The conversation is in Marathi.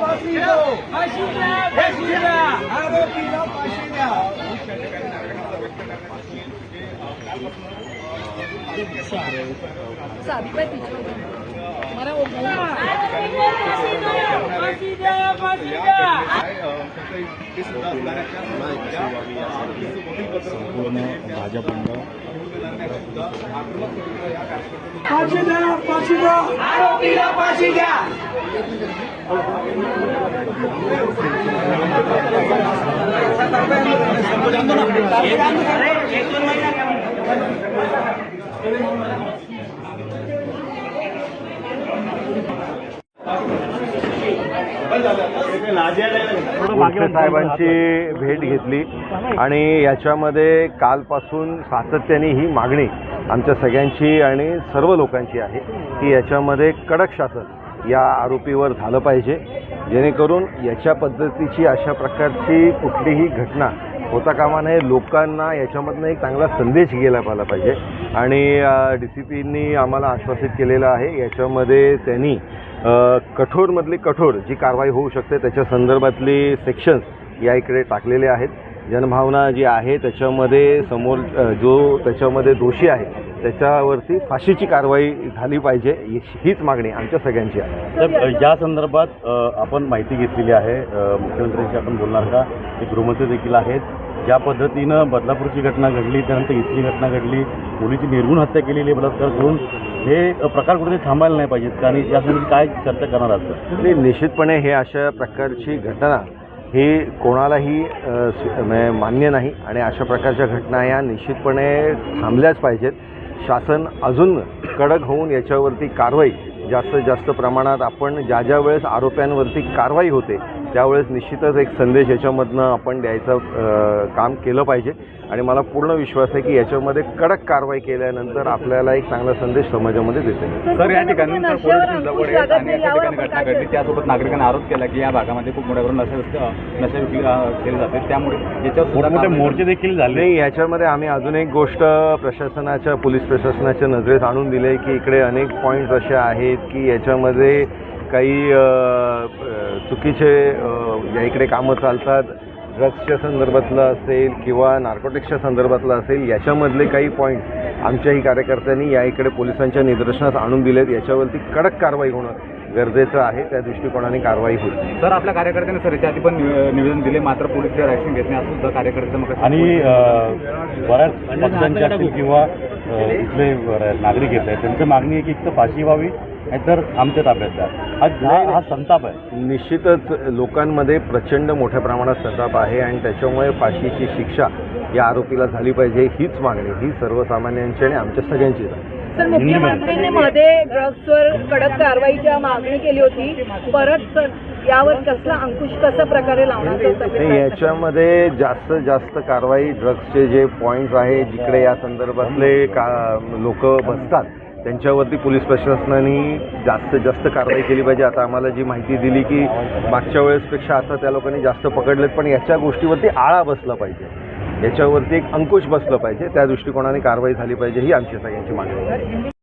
फाशी द्या फाशी द्या आरोपीला फाशी द्या सावित्रीबाई पिछवाडी मला ओळखलं फाशी द्या फाशी द्या संपूर्ण भाजपंड फाशी द्या फाशी द्या आरोपीला फाशी द्या मुख्य साहेबांची भेट घेतली आणि याच्यामध्ये कालपासून सातत्याने ही मागणी आमच्या सगळ्यांची आणि सर्व लोकांची आहे की याच्यामध्ये कडक शासन या आरोपीवर झालं पाहिजे. जेणेकरून याच्या पद्धतीची अशा प्रकारची कुठलीही घटना होता कामा नये. लोकांना याच्यामधनं एक चांगला संदेश गेला पाहिला पाहिजे. आणि डी सी पींनी आम्हाला आश्वासित केलेलं आहे. याच्यामध्ये त्यांनी कठोरमधली कठोर जी कारवाई होऊ शकते त्याच्या संदर्भातली सेक्शन्स या इकडे टाकलेले आहेत. जनभावना जी आहे त्याच्यामध्ये समोर जो त्याच्यामध्ये दोषी आहे त्याच्यावरती फाशीची कारवाई झाली पाहिजे हीच मागणी आमच्या सगळ्यांची आहे. तर या संदर्भात आपण माहिती घेतलेली आहे. मुख्यमंत्र्यांशी आपण बोलणार का? ते गृहमंत्री देखील आहेत. ज्या पद्धतीनं बदलापूरची घटना घडली त्यानंतर इथली घटना घडली मुलीची निर्गुण हत्या केलेली बलात्कार करून हे प्रकार कुठेतरी थांबायला नाही पाहिजेत. आणि या संदर्भात काय चर्चा करणार आहात नाही निश्चितपणे हे अशा प्रकारची घटना ही कोणालाही मान्य नाही. आणि अशा प्रकारच्या घटना या निश्चितपणे थांबल्याच पाहिजेत. शासन अजून कडक होऊन याच्यावरती कारवाई जास्तीत जास्त प्रमाणात आपण ज्या ज्या वेळेस आरोप्यांवरती कारवाई होते त्यावेळेस निश्चितच एक संदेश याच्यामधनं आपण द्यायचं काम केलं पाहिजे. आणि मला पूर्ण विश्वास आहे की याच्यामध्ये कडक कारवाई केल्यानंतर आपल्याला एक चांगला संदेश समाजामध्ये देता सर या ठिकाणी घटना घडली. त्यासोबत नागरिकांनी आरोप केला की या भागामध्ये खूप मोठ्या प्रमाणात नशा केली जाते. त्यामुळे याच्यावर मोर्चे देखील झाले. नाही याच्यामध्ये आम्ही अजून एक गोष्ट प्रशासनाच्या पोलीस प्रशासनाच्या नजरेत आणून दिली आहे की इकडे अनेक पॉईंट्स असे आहेत की याच्यामध्ये काही चुकीचे या इकडे कामं चालतात ड्रग्सच्या संदर्भातलं असेल किंवा नार्कोटिक्सच्या संदर्भातलं असेल याच्यामधले काही पॉईंट आमच्याही कार्यकर्त्यांनी या इकडे पोलिसांच्या निदर्शनास आणून दिलेत. याच्यावरती कडक कारवाई होणं गरजेचं आहे. त्या दृष्टिकोनाने कारवाई होईल. सर आपल्या कार्यकर्त्यांनी सर याच्या आधी पण निवे- निवेदन दिले. मात्र पोलीस ऍक्शन घेत नाही असं सुद्धा कार्यकर्त्यांचं मग आणि बऱ्याच किंवा इथले बऱ्याच नागरिक येत आहेत. त्यांची मागणी आहे की एक तर फाशी व्हावी नाहीतर आमच्या ताब्यात द्या. हा हा- हा संताप आहे. निश्चितच लोकांमध्ये प्रचंड मोठ्या प्रमाणात संताप आहे आणि त्याच्यामुळे फाशीची शिक्षा या आरोपीला झाली पाहिजे हीच मागणी ही सर्वसामान्यांची आणि आमच्या सगळ्यांचीच आहे. सर मुख्यमंत्र्यांनी मध्ये ड्रग्सवर कडक कारवाईच्या मागणी केली होती. परत यावर कसला अंकुश कशा प्रकारे प्रयत्न? याच्यामध्ये जास्तीत जास्त कारवाई ड्रग्सचे जे पॉईंट्स आहे जिकडे या संदर्भातले का लोक बसतात त्यांच्यावरती पोलीस प्रशासनाने जास्तीत जास्त कारवाई केली पाहिजे. आता आम्हाला जी माहिती दिली की मागच्या वेळेसपेक्षा आता त्या लोकांनी जास्त पकडलेत पण याच्या गोष्टीवरती आळा बसला पाहिजे. याच्यावरती एक अंकुश बसलं पाहिजे. त्या दृष्टिकोनाने कारवाई झाली पाहिजे ही आमची सगळ्यांची मागणी आहे.